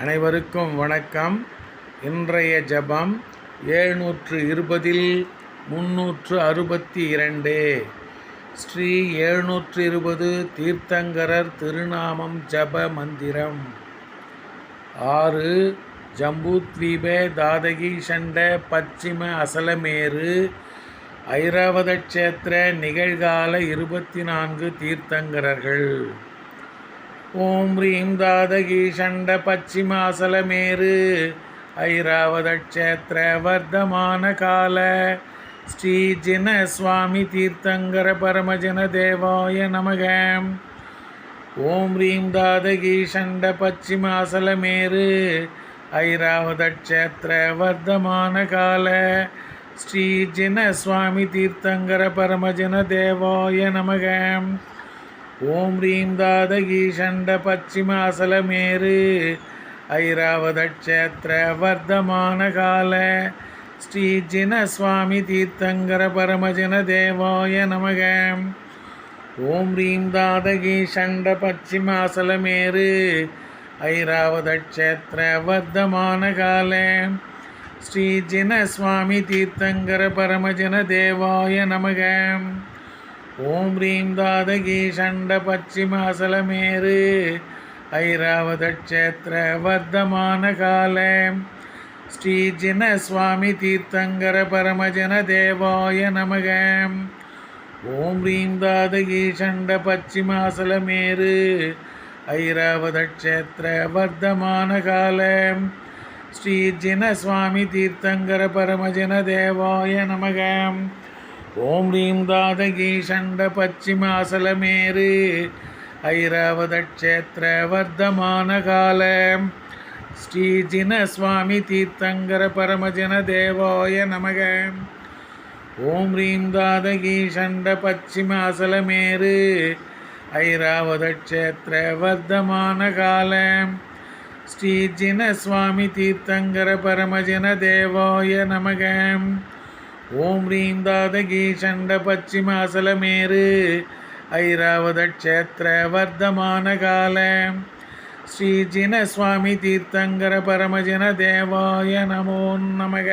அனைவருக்கும் வணக்கம். இன்றைய ஜபம் ஏழ்நூற்று இருபதில் முன்னூற்று அறுபத்தி இரண்டு. ஸ்ரீ எழுநூற்று இருபது தீர்த்தங்கரர் திருநாமம் ஜப மந்திரம். ஆறு ஜம்பூத்வீபே தாதகி சண்ட பச்சிம அசலமேரு ஐராவத கஷேத்திர நிகழ்கால இருபத்தி நான்கு தீர்த்தங்கரர்கள். ஓம் ரீம் தாதகி சண்ட பச்சிமாசலமேரு ஐராவத வர்த்தமான கால. ஸ்ரீ ஜின சுவாமி தீர்த்தங்கர பரமஜன தேவாய நமக. ஓம் ரீம் தாதகி சண்ட பச்சிமாசலமேரு ஐராவத வர்த்தமான கால. ஸ்ரீ ஜின சுவாமி தீர்த்தங்கர பரமஜன தேவாய நமகம் ஓம் ரீம் தாதகி சண்ட பச்சிமாசலமேரு ஐராவதக்ஷேத்திர வர்த்தமான கால ஸ்ரீ ஜின சுவாமி தீர்த்தங்கர பரமஜன தேவாய நமக. ஓம் ரீம் தாதகி சண்ட பச்சிமாசலமேரு ஐராவதக்ஷேத்திர வர்த்தமான கால ஸ்ரீ ஜின சுவாமி தீர்த்தங்கர பரமஜன தேவாய நமகம் ஓம் ரீம் தாதகி சண்ட பச்சிம அசலமேரு ஐராவத க்ஷேத்திர வர்த்தமான கால. ஸ்ரீ ஜின சுவாமி தீர்த்தங்கர பரமஜன தேவாய நமக. ஓம் ரீம் தாதகி சண்ட பச்சிம அசலமேரு ஐராவத க்ஷேத்திர வர்த்தமான கால. ஸ்ரீ ஜின சுவாமி தீர்த்தங்கர பரமஜன தேவாய நமகம் ஓம் ரீம் தாதகி சண்ட பச்சிம அசலமேரு வர்த்தமான கால ஸ்ரீ சுவாமி தீர்த்தங்கர பரமஜன தேவாய நமக. ஓம் ரீம் தாதகி சண்ட பச்சிம அசலமேரு வர்த்தமான கால ஸ்ரீ சுவாமி தீர்த்தங்கர பரமஜன தேவாய நமகம் ஓம் ரீம் தாதகி சண்ட பச்சிம அசலமேரு ஐராவத க்ஷேத்திர வர்த்தமான கால. ஸ்ரீ ஜின சுவாமி தீர்த்தங்கர பரமஜன தேவாய நமோ நமக.